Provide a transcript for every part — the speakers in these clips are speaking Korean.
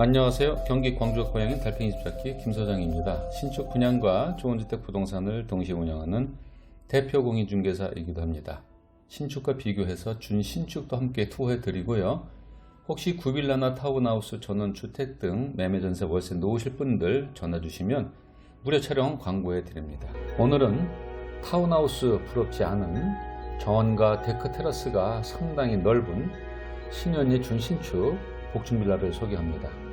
안녕하세요. 경기 광주 고양이 달팽이 집잡기 김소장입니다. 신축 분양과 좋은주택 부동산을 동시에 운영하는 대표 공인중개사이기도 합니다. 신축과 비교해서 준신축도 함께 투어해 드리고요. 혹시 구빌라나 타운하우스 전원 주택 등 매매 전세 월세 놓으실 분들 전화 주시면 무료 촬영 광고해 드립니다. 오늘은 타운하우스 부럽지 않은 정원과 데크 테라스가 상당히 넓은 신현리 준신축 복층빌라를 소개합니다.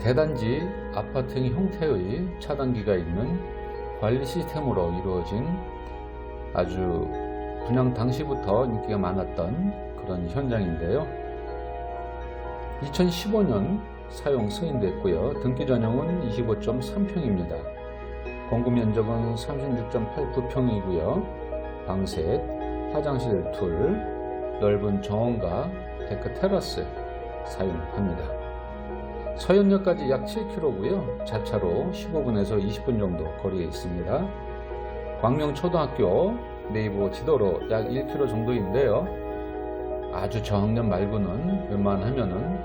대단지 아파트형 형태의 차단기가 있는 관리 시스템으로 이루어진 아주 분양 당시부터 인기가 많았던 그런 현장인데요. 2015년 사용 승인됐고요. 등기 전용은 25.3평입니다. 공급 면적은 36.89평이고요. 방셋, 화장실 둘, 넓은 정원과 데크 테라스 사용합니다. 서현역까지 약 7km고요. 자차로 15분에서 20분 정도 거리에 있습니다. 광명초등학교 네이버 지도로 약 1km 정도인데요. 아주 저학년 말고는 웬만하면은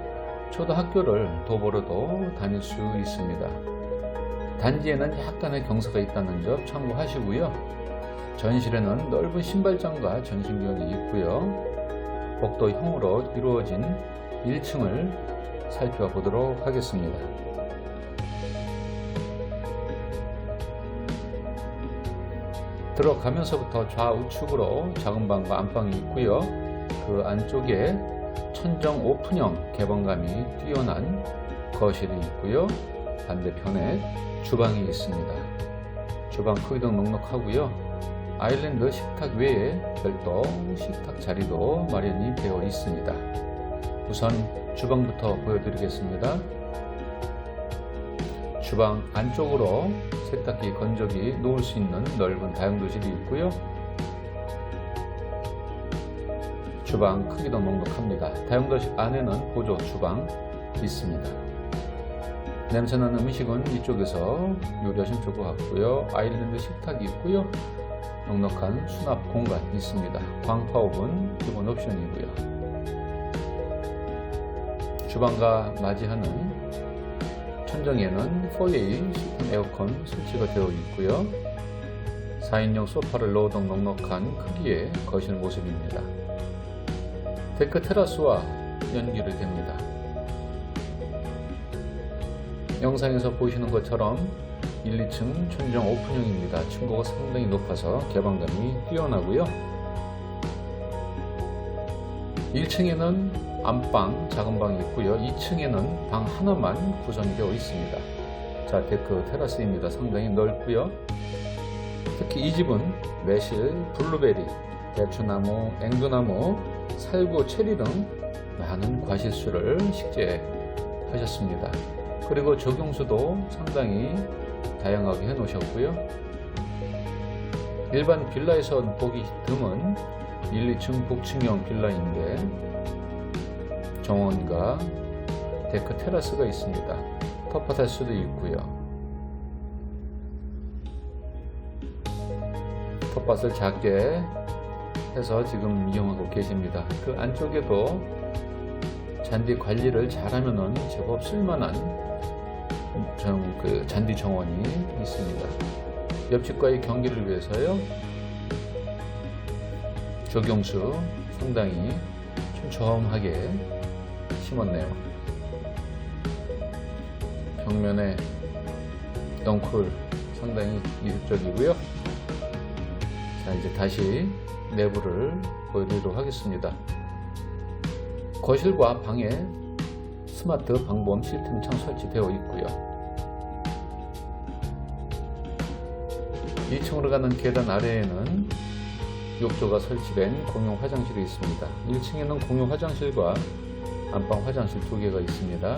초등학교를 도보로도 다닐 수 있습니다. 단지에는 약간의 경사가 있다는 점 참고하시고요. 전실에는 넓은 신발장과 전신경이 있고요. 복도형으로 이루어진 1층을 살펴보도록 하겠습니다. 들어가면서부터 좌우측으로 작은 방과 안방이 있고요. 그 안쪽에 천정 오픈형 개방감이 뛰어난 거실이 있고요. 반대편에 주방이 있습니다. 주방 크기도 넉넉하고요. 아일랜드 식탁 외에 별도 식탁 자리도 마련이 되어 있습니다. 우선 주방부터 보여드리겠습니다. 주방 안쪽으로 세탁기, 건조기 놓을 수 있는 넓은 다용도실이 있고요. 주방 크기도 넉넉합니다. 다용도실 안에는 보조 주방 있습니다. 냄새나는 음식은 이쪽에서 요리하시면 좋을 것 같고요. 아일랜드 식탁이 있고요. 넉넉한 수납 공간 있습니다. 광파업은 기본 옵션이고요. 주방과 맞이하는 천정에는 4A 시스템 에어컨 설치가 되어 있고요. 4인용 소파를 넣어둔 넉넉한 크기의 거실 모습입니다. 데크 테라스와 연결이 됩니다. 영상에서 보시는 것처럼 1, 2층 천정 오픈형입니다. 층고가 상당히 높아서 개방감이 뛰어나고요. 1층에는 안방, 작은 방이 있고요. 2층에는 방 하나만 구성이 되어 있습니다. 자, 데크 테라스입니다. 상당히 넓고요. 특히 이 집은 매실, 블루베리, 대추나무, 앵두나무, 살구, 체리 등 많은 과실수를 식재하셨습니다. 그리고 적용수도 상당히 다양하게 해 놓으셨고요. 일반 빌라에선 보기 드문 1, 2층 복층형 빌라인데 정원과 데크 테라스가 있습니다. 텃밭할 수도 있고요. 텃밭을 작게 해서 지금 이용하고 계십니다. 그 안쪽에도 잔디 관리를 잘하면은 제법 쓸만한 정, 그 잔디 정원이 있습니다. 옆집과의 경기를 위해서요. 적용수 상당히 촘촘하게 심었네요. 벽면에 넝쿨 상당히 이국적이고요. 자 이제 다시 내부를 보여드리도록 하겠습니다. 거실과 방에 스마트 방범 시스템 창 설치되어 있고요. 2층으로 가는 계단 아래에는 욕조가 설치된 공용 화장실이 있습니다. 1층에는 공용 화장실과 안방 화장실 두 개가 있습니다.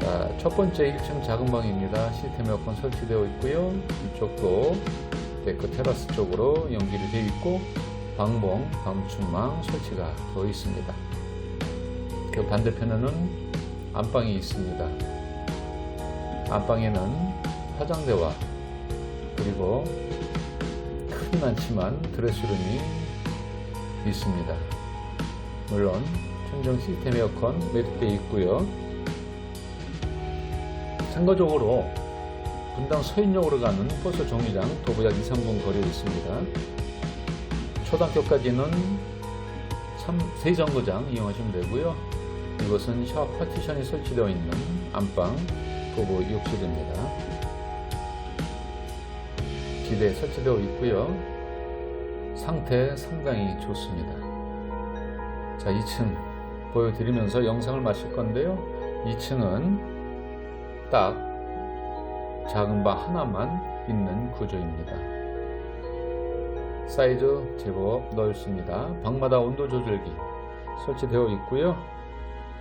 자, 첫 번째 1층 작은 방입니다. 시스템 에어컨 설치되어 있고요. 이쪽도 데크 테라스 쪽으로 연결이 되어 있고 방봉, 방충망 설치가 되어 있습니다. 그 반대편에는 안방이 있습니다. 안방에는 화장대와 그리고 크진 않지만 드레스룸이 있습니다. 물론 순정 시스템 에어컨 매립되어 있고요. 참고적으로 분당 서인역으로 가는 버스 정류장 도보 약 2, 3분 거리에 있습니다. 초등학교까지는 3, 세정거장 이용하시면 되고요. 이것은 샤워 파티션이 설치되어 있는 안방 도보 욕실입니다. 기대 설치되어 있고요. 상태 상당히 좋습니다. 자, 2층 보여드리면서 영상을 마칠 건데요. 2층은 딱 작은 방 하나만 있는 구조입니다. 사이즈 제법 넓습니다. 방마다 온도 조절기 설치되어 있고요.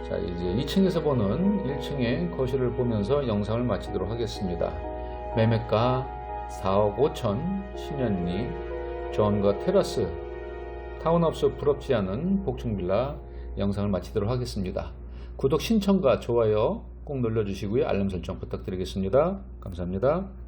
자, 이제 2층에서 보는 1층의 거실을 보면서 영상을 마치도록 하겠습니다. 매매가 4억 5천 신현리 존과 테라스 타운하우스 부럽지 않은 복층빌라 영상을 마치도록 하겠습니다. 구독 신청과 좋아요 꼭 눌러주시고요. 알람 설정 부탁드리겠습니다. 감사합니다.